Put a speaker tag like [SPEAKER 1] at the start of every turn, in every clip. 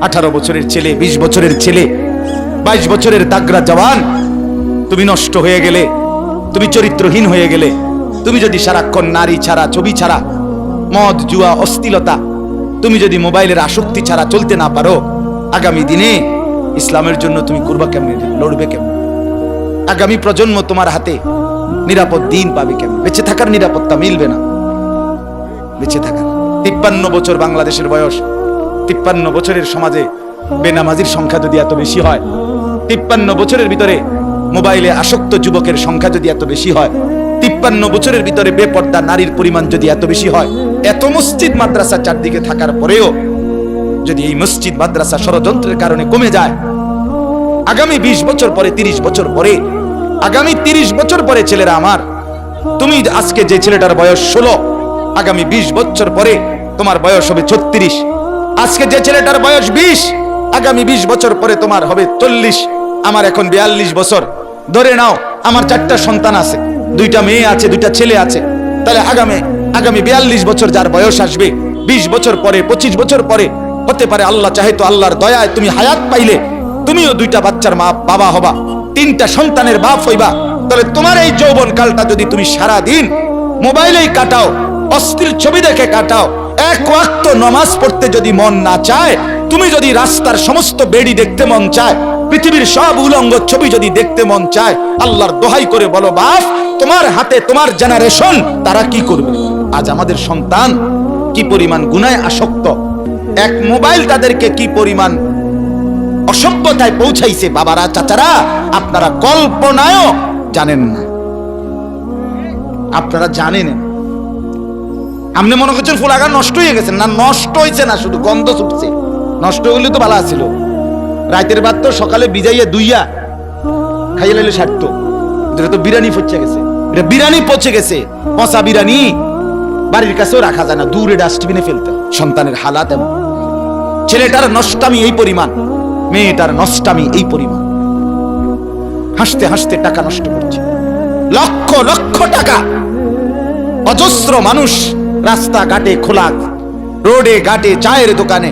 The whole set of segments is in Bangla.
[SPEAKER 1] আঠারো বছরের ছেলে ২০ বছরের ছেলে, বাইশ বছরের দাগরা জওয়ান, তুমি নষ্ট হয়ে গেলে, তুমি চরিত্রহীন হয়ে গেলে, তুমি যদি সারাক্ষণ নারী ছাড়া, ছবি ছাড়া, মদ, জুয়া, অস্থিলতা, তুমি যদি মোবাইলের আসক্তি ছাড়া চলতে না পারো, আগামী দিনে ইসলামের জন্য তুমি করবা কেমনে? লড়বে কেমন? আগামী প্রজন্ম তোমার হাতে নিরাপদ দিন পাবে কেমন? বেঁচে থাকার নিরাপত্তা মিলবে না। বেঁচে থাকার। তিপ্পান্ন বছর বাংলাদেশের বয়স। তিপ্পান্ন বছরের সমাজে বেনামাজির সংখ্যা যদি এত বেশি হয়, তিপ্পান্ন বছরের ভিতরে মোবাইলে আসক্ত যুবকের সংখ্যা যদি এত বেশি হয়, তিপ্পান্ন বছরের ভিতরে বেপর্দা নারীর পরিমাণ যদি এত বেশি হয়, এত মসজিদ, মাদ্রাসা চারদিকে থাকার পরেও যদি এই মসজিদ, মাদ্রাসা ষড়যন্ত্রের কারণে কমে যায়, আগামী ২০ বছর পরে ৩০ বছর পরে, আগামী ৩০ বছর পরে ছেলেরা আমার, তুমি আজকে যে ছেলেটার বয়স ষোলো, আগামী ২০ বছর পরে তোমার বয়স হবে ছত্রিশ আজকে যে ছেলেটার বয়স বিশ, আগামী ২০ বছর পরে তোমার হবে চল্লিশ। আমার এখন বিয়াল্লিশ বছর। ধরে নাও, আমার চারটা সন্তান আছে। দুইটা মেয়ে আছে, দুইটা ছেলে আছে। তাহলে আগামী আগামী বিয়াল্লিশ বছর যার বয়স আসবে ২০ বছর পরে ২৫ বছর পরে, হতে পারে আল্লাহ চাহে তো আল্লাহর দয়ায় তুমি হায়াত পাইলে, তুমিও দুইটা বাচ্চার মা, বাবা হবা, তিনটা সন্তানের বাপ হইবা। তাহলে তোমার এই যৌবন কালটা যদি তুমি সারা দিন মোবাইলেই কাটাও, অস্থির ছবি দেখে কাটাও এক ওয়াক্ত নমাজ পড়তে যদি মন না চায়, তুমি যদি রাস্তার সমস্ত বেড়ি দেখতে মন চায়, পৃথিবীর সব উলঙ্গ ছবি যদি দেখতে মন চায়, আল্লাহর দোহাই করে বলো বাপ তোমার হাতে তোমার জেনারেশন তারা কি করবে? আজ আমাদের সন্তান কি পরিমাণ গুনায় আসক্ত? এক মোবাইল তাদেরকে কি পরিমাণ অসভ্যতায় পৌঁছাইছে, বাবারা, চাচারা? আপনারা কল্পনায়ও জানেন না। আপনারা জানেন না। আপনি মনে করছেন ফুলাগান নষ্ট হয়ে গেছে? না, নষ্ট হয়েছে না, শুধু গন্ধ ছুটছে। নষ্ট হইলে তো ভালো ছিল রাতের বাদ তো সকালে বিজাইয়া দুইয়া খাইয়ে লাইলে সারত। এটা তো বিরিয়ানি পচে গেছে। এটা বিরিয়ানি পচে গেছে। পচা বিরিয়ানি বাড়ির কাছেও রাখা যায় না। দূরে ডাস্টবিনে ফেলতে সন্তানের হালাত এমন। ছেলেটার নষ্টামি এই পরিমাণ। মেয়েটার নষ্টামি এই পরিমাণ। হাসতে হাসতে টাকা নষ্ট করছে। লক্ষ লক্ষ টাকা। অজস্র মানুষ রাস্তা ঘাটে খোলা, রোডে ঘাটে চায়ের দোকানে,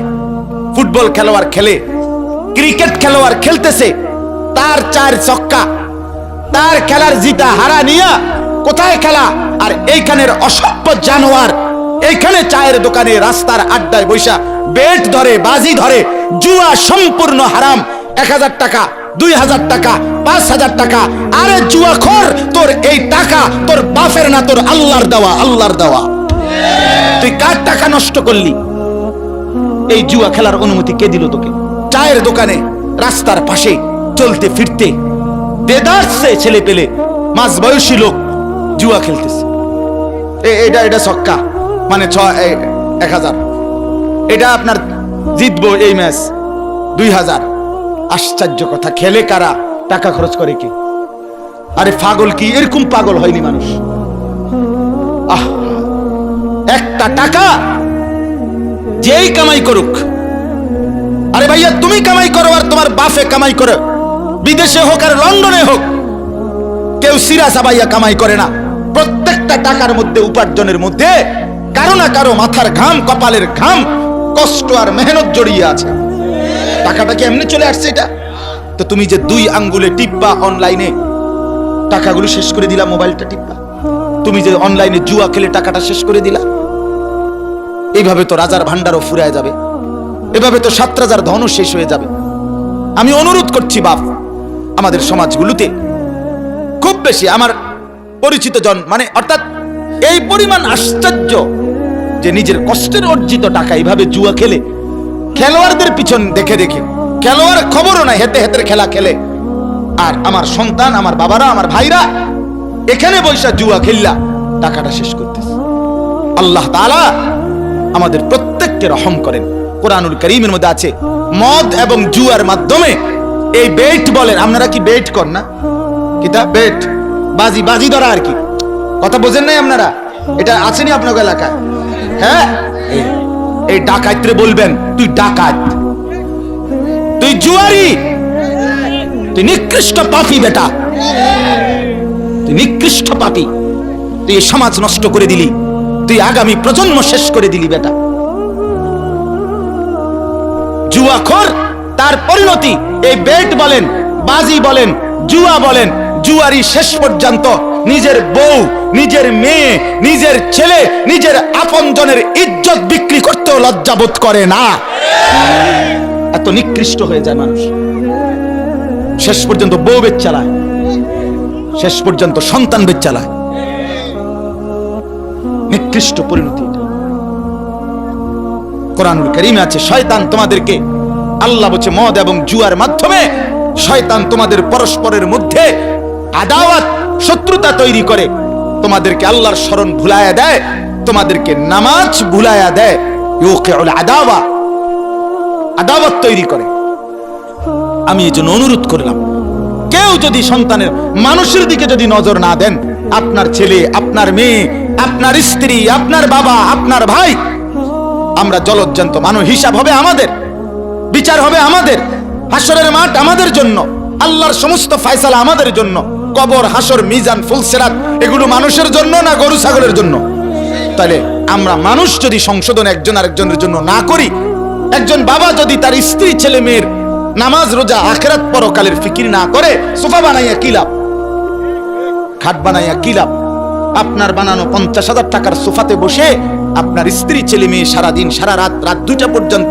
[SPEAKER 1] ফুটবল খেলোয়াড় খেলে, ক্রিকেট খেলোয়াড় খেলতেছে, তার চার চক্কা তার খেলার জিতা হারা নিয়া কোথায় খেলা? আর এইখানের অসভ্য জানোয়ার, এইখানে চায়ের দোকানে রাস্তার আড্ডায় বৈশা বেট ধরে, বাজি ধরে, জুয়া সম্পূর্ণ হারাম। এক হাজার টাকা, দুই হাজার টাকা, পাঁচ হাজার টাকা। আরে জুয়া খোর তোর এই টাকা, তোর বাফের না, তোর আল্লাহর দেওয়া আল্লাহর দেওয়া। তুই কার টাকা নষ্ট করলি? এই জুয়া খেলার অনুমতি কে দিল তোকে? চায়ের দোকানে, রাস্তার পাশে, চলতে ফিরতে। দেদারসে ছেলে পেলে মাঝ বয়সী লোক জুয়া খেলতেছে। এটা এটা ছক্কা মানে ছ এক হাজার। এটা আপনার জিতবো এই ম্যাচ দুই হাজার। আশ্চর্য কথা, খেলে কারা? টাকা খরচ করে কি? আরে পাগল কি? এরকম পাগল হয়নি মানুষ। একটা টাকা যেই কামাই করুক। আরে ভাইয়া, তুমি কামাই করো আর তোমার বাপে কামাই করে। বিদেশে হোক আর লন্ডনে হোক, কেউ সিরা সাবাইয়া কামাই করে না। প্রত্যেকটা টাকার মধ্যে, উপার্জনের মধ্যে কারও না কারও মাথার ঘাম, কপালের ঘাম, কষ্ট আর মেহনত জড়িয়ে আছে। টাকাটা কি এমনি চলে আসছে এটা? তো তুমি যে দুই আঙ্গুলে টিপবা অনলাইনে, টাকাগুলো শেষ করে দিলা, মোবাইলটা টিপবা তুমি যে অনলাইনে জুয়া খেলে টাকাটা শেষ করে দিলা। এইভাবে তো রাজার ভান্ডারও ফুরায় যাবে। এভাবে তো সাত রাজার ধনও শেষ হয়ে যাবে। আমি অনুরোধ করছি বাপ, আমাদের সমাজগুলোতে খুব বেশি আমার পরিচিত জন মানে অর্থাৎ এই পরিমাণ আশ্চর্য যে নিজের কষ্টের অর্জিত টাকা এইভাবে জুয়া খেলে, খেলোয়াড়দের পিছন দেখে দেখে, খেলোয়াড় খবরও নাই হেতে হেতের খেলা খেলে। আর আমার সন্তান, আমার বাবারা, আমার ভাইরা, এখানে বৈশা জুয়া খেললা, টাকাটা শেষ করতেছে। আল্লাহ তাআলা আমাদের প্রত্যেককে রহম করেন। কোরআনুল করিমের মধ্যে আছে মদ এবং জুয়ার মাধ্যমে। এই বেট বলেন, আপনারা কি বেট কর না? কিতা? বেট। বাজি বাজি ধরা আর কি। কথা বোঝেন নাই আপনারা? এটা আসেনি আপনার এলাকায়? হ্যাঁ? এই- ডাকাইত্রে বলবেন, তুই ডাকাত। তুই জুয়ারি। তুই নিকৃষ্ট পাপি বেটা। তুই নিকৃষ্ট পাপি। তুই সমাজ নষ্ট করে দিলি। তুই আগামী প্রজন্ম শেষ করে দিলি, বেটা। জুয়া জুয়াখোর তার পরিণতি, এই বেট বলেন, বাজি বলেন, জুয়া বলেন জুয়ারি শেষ পর্যন্ত নিজের বউ, নিজের মেয়ে, নিজের ছেলে, নিজের আপনজনের ইজ্জত বিক্রি করতেও লজ্জাবোধ করে না। এত নিকৃষ্ট হয়ে যায় মানুষ। শেষ পর্যন্ত বউ বেচ চালায় শেষ পর্যন্ত সন্তান বেচ চালায় নিকৃষ্ট পরিণতি। কোরআনুল করিমে আছে, শয়তান তোমাদেরকে আল্লাহ বলছে মদ এবং জুয়ার মাধ্যমে শয়তান তোমাদের পরস্পরের মধ্যে আদাওয়াত, শত্রুতা তৈরি করে। তোমাদেরকে আল্লাহর স্মরণ ভুলায়া দেয়, তোমাদেরকে নামাজ ভুলায়া দেয়। আদাওয়া, আদাওয়াত তৈরি করে। আমি এই জন্য অনুরোধ করলাম, কেউ যদি সন্তানের, মানুষের দিকে যদি নজর না দেন, আপনার ছেলে আপনার মেয়ে, আপনার স্ত্রী, আপনার বাবা, আপনার ভাই, আমরা জলজ্জান্ত মানুষ, হিসাব হবে আমাদের, বিচার হবে আমাদের, হাসরের মাঠ আমাদের জন্য, আল্লাহর সমস্ত ফায়সালা আমাদের জন্য, কবর, হাসর, মিজান, ফুলসেরাত, এগুলো মানুষের জন্য না গরু, ছাগলের জন্য? তাহলে আমরা মানুষ যদি সংশোধন একজন আরেকজনের জন্য না করি, একজন বাবা যদি তার স্ত্রী, ছেলে, মেয়ের নামাজ, রোজা, আখেরাত পরকালের ফিকির না করে, সোফা বানাইয়া কি লাভ? খাট বানাইয়া কি লাভ? আপনার বানানো পঞ্চাশ হাজার টাকার সোফাতে বসে আপনার স্ত্রী, ছেলে মেয়ে সারাদিন, সারা রাত রাত দুইটা পর্যন্ত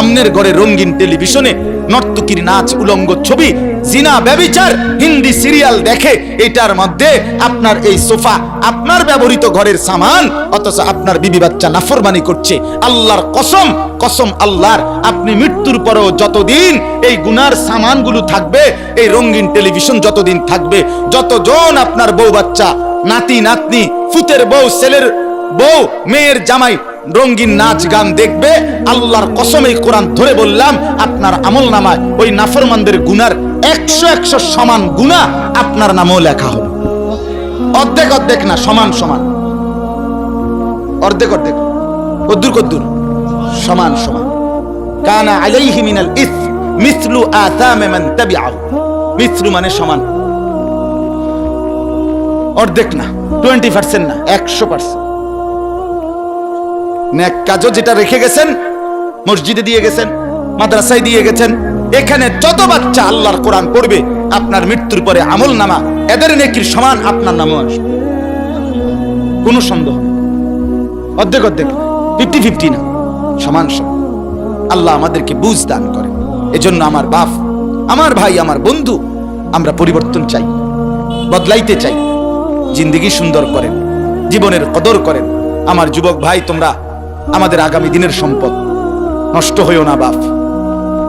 [SPEAKER 1] আমনের ঘরে রঙিন টেলিভিশনে নর্তকীর নাচ, উলঙ্গ ছবি, জিনা ব্যবিচার, হিন্দি সিরিয়াল দেখে এটার মধ্যে আপনার এই সোফা আপনার ব্যবহৃত ঘরের সামান, অথচ আপনার বিবি বাচ্চা নাফরমানি করছে। আল্লাহর কসম কসম আল্লাহর, আপনি মৃত্যুর পরেও যতদিন এই গুনার সামানগুলো থাকবে, এই রঙিন টেলিভিশন যতদিন থাকবে, যতজন আপনার বউ বাচ্চা নাতি, নাতনি, ফুতের বউ, ছেলের বউ, মেয়ের জামাই রঙিন নাচ গান দেখবে, আল্লাহর কসমে কোরআন ধরে বললাম, আপনার আমল নামায় ওই নাফরমানদের গুনার একশো একশো সমান গুণা আপনার নামও লেখা হবে। অর্ধেক অর্ধেক না, সমান সমান। অর্ধেক অর্ধেক। কদ্দুর কদ্দুর। সমান সমান। কানা আলাইহি মিনাল ইস, মিসলু আসামে মান তাবিআহু। মিসলু মানে সমান। অর্ধেক না টোয়েন্টি পার্সেন্ট না, একশো পার্সেন্ট কাজও যেটা রেখে গেছেন, মসজিদে দিয়ে গেছেন, মাদ্রাসায় দিয়ে গেছেন, এখানে যত বাচ্চা আল্লাহর কোরআন পড়বে, আপনার মৃত্যুর পরে আমল নামা এদের নেকির সমান আপনার নামও আসবে। কোনো সন্দেহ। অর্ধেক অর্ধেক ফিফটি ফিফটি না, সমান সমান। আল্লাহ আমাদেরকে বুঝ দান করে এজন্য আমার বাপ, আমার ভাই, আমার বন্ধু, আমরা পরিবর্তন চাই, বদলাইতে চাই। জিন্দিগি সুন্দর করেন, জীবনের কদর করেন। আমার যুবক ভাই, তোমরা আমাদের আগামী দিনের সম্পদ। নষ্ট হইও না বাপ।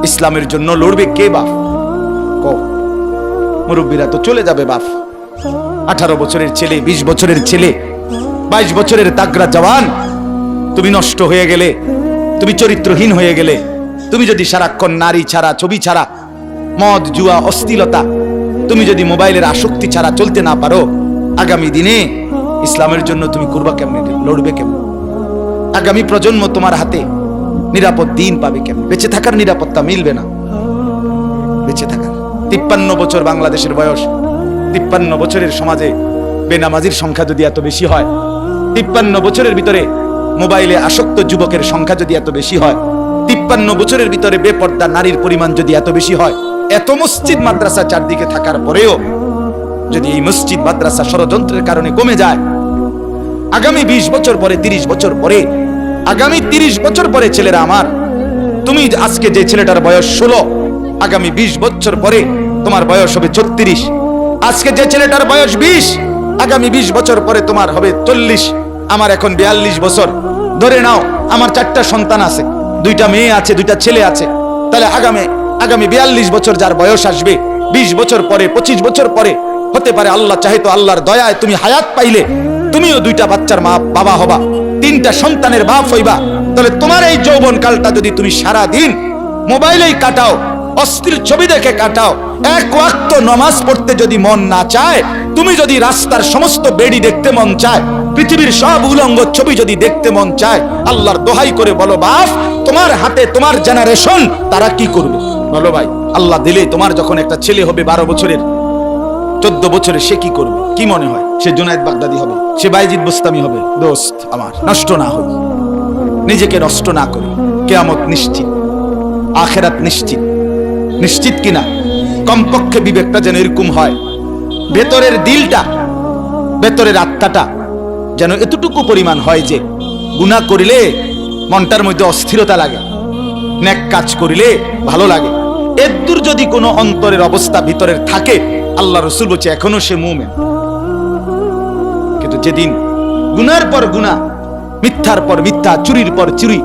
[SPEAKER 1] ইসলামের জন্য লড়বে কে বাপ? ক মুরব্বীরা তো চলে যাবে বাপ। আঠারো বছরের ছেলে, বিশ বছরের ছেলে, বাইশ বছরের তাগরা জওয়ান। তুমি নষ্ট হয়ে গেলে, তুমি চরিত্রহীন হয়ে গেলে, তুমি যদি সারাক্ষণ নারী ছাড়া, ছবি ছাড়া, মদ, জুয়া অস্থিলতা তুমি যদি মোবাইলের আসক্তি ছাড়া চলতে না পারো আগামী দিনে ইসলামের জন্য তুমি করবা কেমনে? লড়বে কেমন? আগামী প্রজন্ম তোমার হাতে নিরাপদ দিন পাবে কেমন? বেঁচে থাকার নিরাপত্তা মিলবে না। বেঁচে থাকার। তিপ্পান্ন বছর বাংলাদেশের বয়স। তিপ্পান্ন বছরের সমাজে বেনামাজির সংখ্যা যদি এত বেশি হয়, তিপ্পান্ন বছরের ভিতরে মোবাইলে আসক্ত যুবকের সংখ্যা যদি এত বেশি হয়, তিপ্পান্ন বছরের ভিতরে বেপর্দা নারীর পরিমাণ যদি এত বেশি হয়, এত মসজিদ, মাদ্রাসা চারদিকে থাকার পরেও যদি এই মসজিদ, মাদ্রাসা ষড়যন্ত্রের কারণে কমে যায়, আগামী ২০ বছর পরে ৩০ বছর পরে, আগামী ৩০ বছর পরে ছেলেরা আমার, তুমি আজকে যে ছেলেটার বয়স ষোলো, আগামী ২০ বছর পরে তোমার বয়স হবে ছত্রিশ। আজকে যে ছেলেটার বয়স বিশ, আগামী ২০ বছর পরে তোমার হবে চল্লিশ। আমার এখন বিয়াল্লিশ বছর। ধরে নাও, আমার চারটা সন্তান আছে। দুইটা মেয়ে আছে, দুইটা ছেলে আছে। তাহলে আগামী আগামী বিয়াল্লিশ বছর যার বয়স আসবে ২০ বছর পরে ২৫ বছর পরে হতে পারে আল্লাহ চাহে তো আল্লাহর দয়ায় তুমি হায়াত পাইলে। তুমিও দুইটা বাচ্চার মা বাবা হবা, তিনটা সন্তানের বাপ হইবা। তাহলে তোমার এই যৌবন কালটা যদি তুমি সারা দিন মোবাইলেই কাটাও, অস্থির ছবি দেখে কাটাও, এক ওয়াক্ত নমাজ পড়তে যদি মন না চায়, তুমি যদি রাস্তার সমস্ত বেড়ি দেখতে মন চায়, পৃথিবীর সব উলঙ্গ ছবি যদি দেখতে মন চায়, আল্লাহর দোহাই করে বলো, বাপ, তোমার হাতে তোমার জেনারেশন তারা কি করবে? বলো ভাই, আল্লাহ দিলে তোমার যখন একটা ছেলে হবে বারো বছরের চোদ্দ বছরে সে কি করবে? কি মনে হয়? সে জুনায়দ বাগদাদি হবে, সে বাইজিদ বুস্তামি হবে। দোস্ত আমার, নষ্ট না হই নিজেকে নষ্ট না করি। কেয়ামত নিশ্চিত। আখেরাত নিশ্চিত। নিশ্চিত কিনা? কমপক্ষে বিবেকটা যেন এরকম হয়। ভেতরের দিলটা, ভেতরের আত্মাটা যেন এতটুকু পরিমাণ হয় যে গুনাহ করিলে মনটার মধ্যে অস্থিরতা লাগে। ন্যাক কাজ করিলে ভালো লাগে। এদূর যদি কোনো অন্তরের অবস্থা ভিতরের থাকে, আল্লাহ রসুল বলছে, এখনও সে মুমেন। কিন্তু যেদিন গুনার পর গুনাহ, মিথ্যার পর মিথ্যা, চুরির পর চুরি,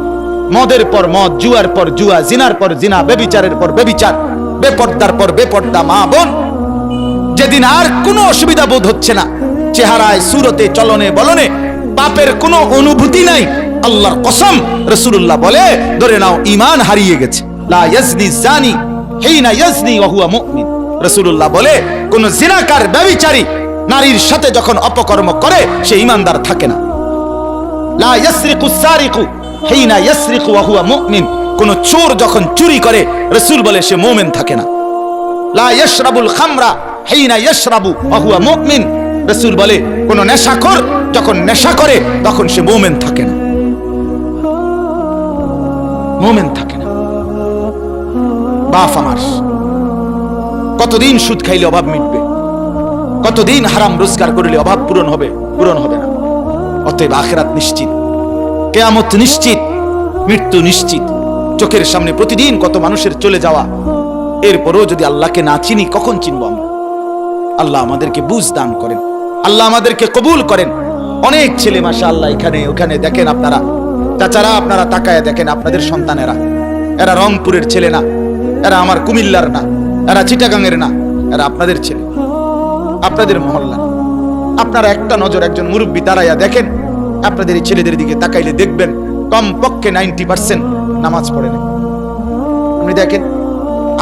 [SPEAKER 1] মদের পর মদ, জুয়ার পর জুয়া, জিনার পর জিনা, বেবিচারের পর বেবিচার, বেপর্দার পর বেপর্দা মা বোন, যেদিন আর কোনো অসুবিধা বোধ হচ্ছে না, চেহারায়, সুরতে, চলনে, বলনে, পাপের কোনো অনুভূতি নাই, আল্লাহর কসম রসুল্লাহ বলে, ধরে নাও ইমান হারিয়ে গেছে। লা ইয়াজনি জানি রসুল্লাহ বলে, কোন জিনাকার নারীর সাথে যখন অপকর্ম করে, সে ইমানদার থাকে না। কোন চোর যখন চুরি করে বলে সে মুমিন থাকে না। লা খামরা বলে, কোন নেশাখোর যখন নেশা করে, তখন সে মুমিন থাকে না। মুমিন থাকে না। বাপ আমার। কতদিন সুদ খাইলে অভাব মিটবে? কতদিন হারাম রোজগার করলে অভাব পূরণ হবে পূরণ হবে না। অতএব আখেরাত নিশ্চিত, কেয়ামত নিশ্চিত, মৃত্যু নিশ্চিত। চোখের সামনে প্রতিদিন কত মানুষের চলে যাওয়া, এরপরও যদি আল্লাহকে না চিনি, কখন চিনব আমরা? আল্লাহ আমাদেরকে বুঝ দান করেন, আল্লাহ আমাদেরকে কবুল করেন। অনেক ছেলে মাসা আল্লাহ এখানে, ওখানে দেখেন আপনারা। তাছাড়া আপনারা তাকায় দেখেন আপনাদের সন্তানেরা। এরা রংপুরের ছেলে না এরা আমার কুমিল্লার না, এরা চিটাগাংয়ের না, এরা আপনাদের ছেলে, আপনাদের মহল্লা। আপনারা একটা নজর একজন মুরব্বী দাঁড়াইয়া দেখেন, আপনাদের এই ছেলেদের দিকে তাকাইলে দেখবেন কম পক্ষে নাইনটি পার্সেন্ট নামাজ পড়ে না আপনি দেখেন,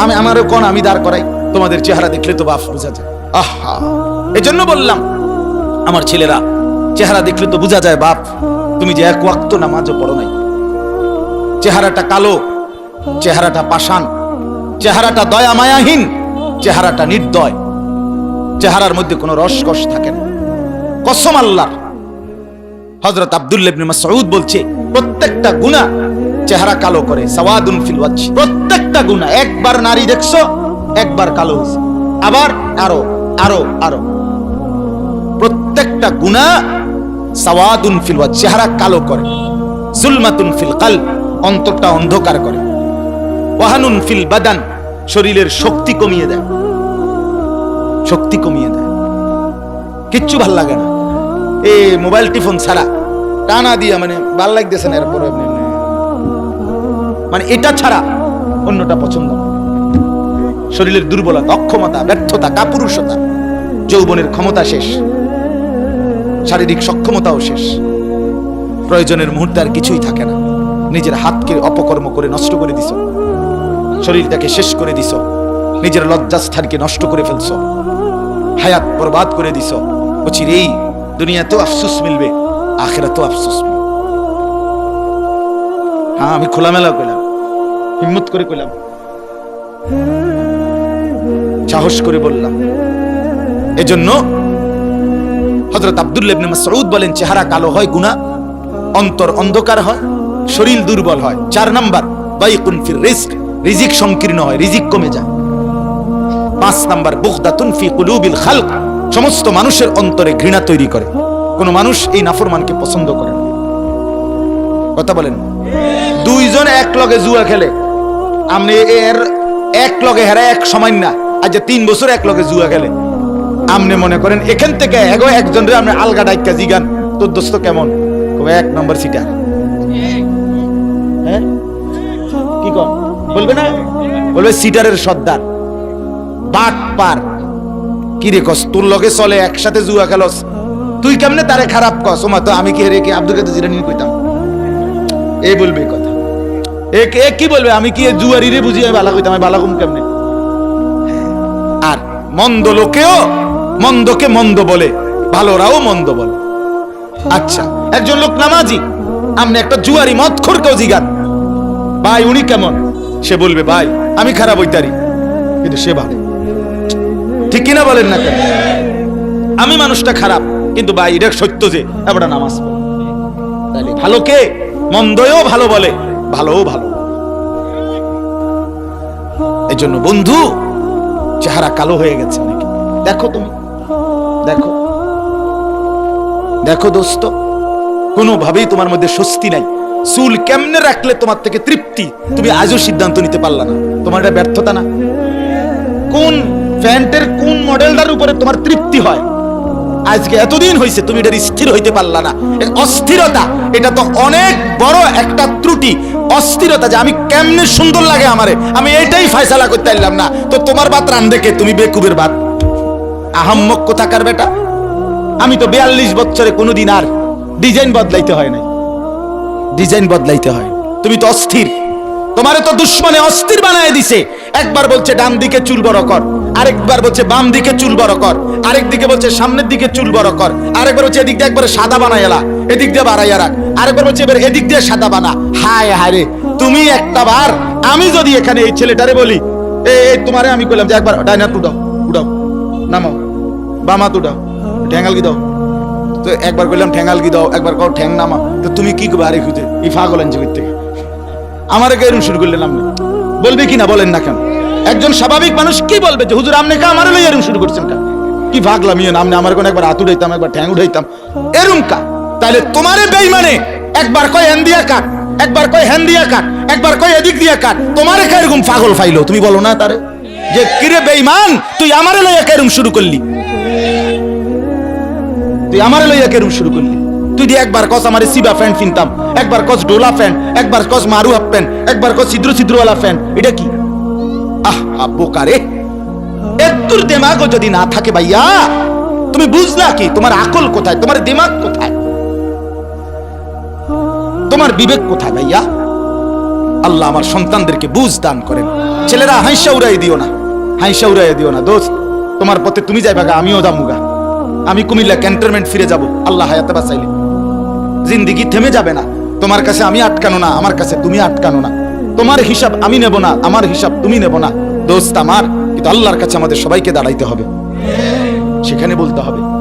[SPEAKER 1] আমি আমারও কোন আমি দাঁড় করাই, তোমাদের চেহারা দেখলে তো বাপ বোঝা যায়। আহা! এজন্য বললাম, আমার ছেলেরা, চেহারা দেখলে তো বোঝা যায় বাপ তুমি যে এক ওয়াক্ত নামাজও পড়ো নাই। চেহারাটা কালো, চেহারাটা পাষাণ চেহারাটা দয়া মায়াহীন চেহারাটা নির্দয়। চেহারার মধ্যে কোনো রসকস থাকে না। কসম আল্লাহ হযরত আব্দুল্লাহ ইবনে মাসউদ বলছে, প্রত্যেকটা গুনাহ চেহারা কালো করে, সাওয়াদুন ফিল প্রত্যেকটা গুনাহ, একবার নারী দেখছ, একবার কালো হইছে আবার আরও আরও আরও। প্রত্যেকটা গুনাহ সাওয়াদুন ফিল চেহারা কালো করে, জুলমাতুন ফিল কাল অন্তরটা অন্ধকার করে। ওয়াহানুন ফিল বাদান, শরীরের শক্তি কমিয়ে দেয়। শক্তি কমিয়ে দেয়। কিচ্ছু ভালো লাগে না। এ মোবাইল টিফোন ছাড়া। টানা দিয়া মানে ভালো লাগতেছে না, এরপরে। মানে এটা ছাড়া অন্যটা পছন্দ শরীরের দুর্বলতা, অক্ষমতা, ব্যর্থতা, কাপুরুষতা, যৌবনের ক্ষমতা শেষ। শারীরিক সক্ষমতাও শেষ। প্রয়োজনের মুহূর্তে আর কিছুই থাকে না। নিজের হাতকে অপকর্ম করে নষ্ট করে দিছ। শরীরটাকে শেষ করে দিছ। নিজের লজ্জাস্থানকে নষ্ট করে ফেলছ। হায়াত বরবাদ করে দিছ। বলছির এই দুনিয়াতেও আফসুস মিলবে, আখেরাতেও আফসুস মিলবে। হ্যাঁ আমি খোলামেলা কইলাম, হিম্মত করে কইলাম। সাহস করে বললাম। এজন্য হযরত আব্দুল্লাহ ইবনে মাসউদ বলেন, চেহারা কালো হয় গুনাহ অন্তর অন্ধকার হয়, শরীর দুর্বল হয়। চার নাম্বার, বাইকুন ফির রিস্ক। রিজিক সংকীর্ণ হয়, রিজিক কমে যায়। পাঁচ নাম্বার, বুগদাতুন ফি কুলুবিল খালক। সমস্ত মানুষের অন্তরে ঘৃণা তৈরি করে। কোন মানুষ এই নাফরমানকে পছন্দ করে না। কথা বলেন। দুইজন এক লগে জুয়া খেলে। আপনি এর এক লগে হেরা এক সময় না, আজ তিন বছর এক লগে জুয়া খেলে। আপনি মনে করেন, এখান থেকে এগো একজন রে আপনি আলগা ডাইকা জিগান। তোর দোস্ত কেমন? এক নম্বর সিটার। বলবে না? বলবে সিটারের সর্দার। বাট পার। কি রে কস, তোর লগে চলে, একসাথে জুয়া খেলস। তুই কেমনে তারে খারাপ কস? ওমা, তো আমি কি রে কি আব্দুল কাদের জিরানি কইতাম? এই বলবে কথা। এ এ কি বলবে? আমি কি জুয়ারি রে বুঝি আমি বালা কইতাম আমি বালা কম কেমনে? আর মন্দ লোকেও মন্দকে মন্দ বলে, ভালোরাও মন্দ বলে। আচ্ছা একজন লোক নামাজি আপনি একটা জুয়ারি মদ খোরকেও জিগান। ভাই, উনি কেমন? সে বলবে, ভাই, আমি খারাপ হইতারি, কিন্তু সে ভালো। ঠিক কিনা বলেন না কেন? আমি মানুষটা খারাপ, কিন্তু ভাই, এটা সত্য যে এবার নামাজ। তাহলে ভালোকে মন্দও ভালো বলে, ভালোও ভালো। এই জন্য বন্ধু, চেহারা কালো হয়ে গেছে নাকি? দেখো তুমি, দেখো। দেখো দোস্ত, কোনোভাবেই তোমার মধ্যে স্বস্তি নাই। চুল কেমনে রাখলে তোমার থেকে তৃপ্তি? তুমি আজও সিদ্ধান্ত নিতে পারলা না। তোমার এটা ব্যর্থতা না। কোন প্যান্টের কোন মডেলটার উপরে তোমার তৃপ্তি হয়? আজকে এতদিন হয়েছে তুমি এটা স্থির হইতে পারলা না। অস্থিরতা, এটা তো অনেক বড় একটা ত্রুটি। অস্থিরতা যে আমি কেমনে সুন্দর লাগে আমারে, আমি এটাই ফয়সালা করতে পারলাম না। তো তোমার বাত রান দেখে তুমি বেকুবের বাত। আহাম্মক কোথাকার বেটা? আমি তো বিয়াল্লিশ বছরে কোনোদিন আর ডিজাইন বদলাইতে হয় নাই। ডিজাইন বদলাইতে হয়। তুমি তো অস্থির। তোমারে তো দুশ্মনে অস্থির বানায় দিছে। একবার বলছে ডান দিকে চুল বড় কর, আরেকবার বলছে বাম দিকে চুল বড় কর, আরেক দিকে বলছে সামনের দিকে চুল বড় কর, আরেকবার বলছে এদিক দিয়ে একবারে সাদা বানাই এলা, এদিক দিয়ে বাড়াইয়া রাখ, আরেকবার বলছে এবার এদিক দিয়ে সাদা বানা। হায় হায় রে, তুমি একটা বার, আমি যদি এখানে এই ছেলেটারে বলি, এ তোমারে আমি কইলাম যে একবার ডাইনার উঠাও উঠাও নামাও, বামা ঠ্যাঙ্গাল কি দাও। তো একবার কইলাম ঠ্যাঙ্গাল কি দাও? একবার কও ঠ্যাং নামা তো তুমি কি করবে আরে খুঁজে এই ফাগল আনছে থেকে আমার এরকম শুরু করলেন আপনি বলবে কি না বলেন না কেন? একজন স্বাভাবিক মানুষ কি বলবে যে, হুজুর আপনি কা আমার লই এরকম শুরু করছেন কেন? কি ভাগলাম ইয়ে আপনি আমার কোন একবার হাত উঠাইতাম, একবার ঠ্যাং উঠাইতাম। এরম কা? তাহলে তোমারে বেইমানে একবার কয় হ্যান দিয়া কাট, একবার কয় হ্যান দিয়া কাট, একবার কয় এদিক দিয়া কাট। তোমারে কে এরকম পাগল ফাইলো? তুমি বলো না তারে। যে, কিরে বেইমান, তুই আমারে লইয়া কেরম শুরু করলি? তুই আমারে লইয়া কেরম শুরু করলি? তুই দিয়ে একবার কস আমারে সিবা প্যান্ট কিনতাম, একবার কস ডোলা প্যান্ট একবার কস মারু হাফ প্যান্ট একবার কস ছিদ্র ছিদ্রওয়ালা প্যান্ট এটা কি? আহ বোকারে এত্তুর দেমাগও যদি না থাকে ভাইয়া, তুমি বুঝলা কি, তোমার আকল কোথায়, তোমার দিমাগ কোথায়? তোমার বিবেক কোথায় ভাইয়া? আল্লাহ আমার সন্তানদেরকে বুঝ দান করেন। ছেলেরা হাইসা উড়াই দিও না, হাইসা উড়াই দিও না। দোস্ত, তোমার পথে তুমি যাইবা আমিও দামুগা আমি কুমিল্লা ক্যান্টনমেন্ট ফিরে যাব। আল্লাহ হায়াতে বাঁচাইলে। জিন্দিগি থেমে যাবে না। তোমার কাছে আমি আটকানো না, আমার কাছে তুমি আটকানো না। তোমার হিসাব আমি নেব না, আমার হিসাব তুমি নেব না। দোস্ত আমার, কিন্তু আল্লাহর কাছে আমাদের সবাইকে দাঁড়াইতে হবে। সেখানে বলতে হবে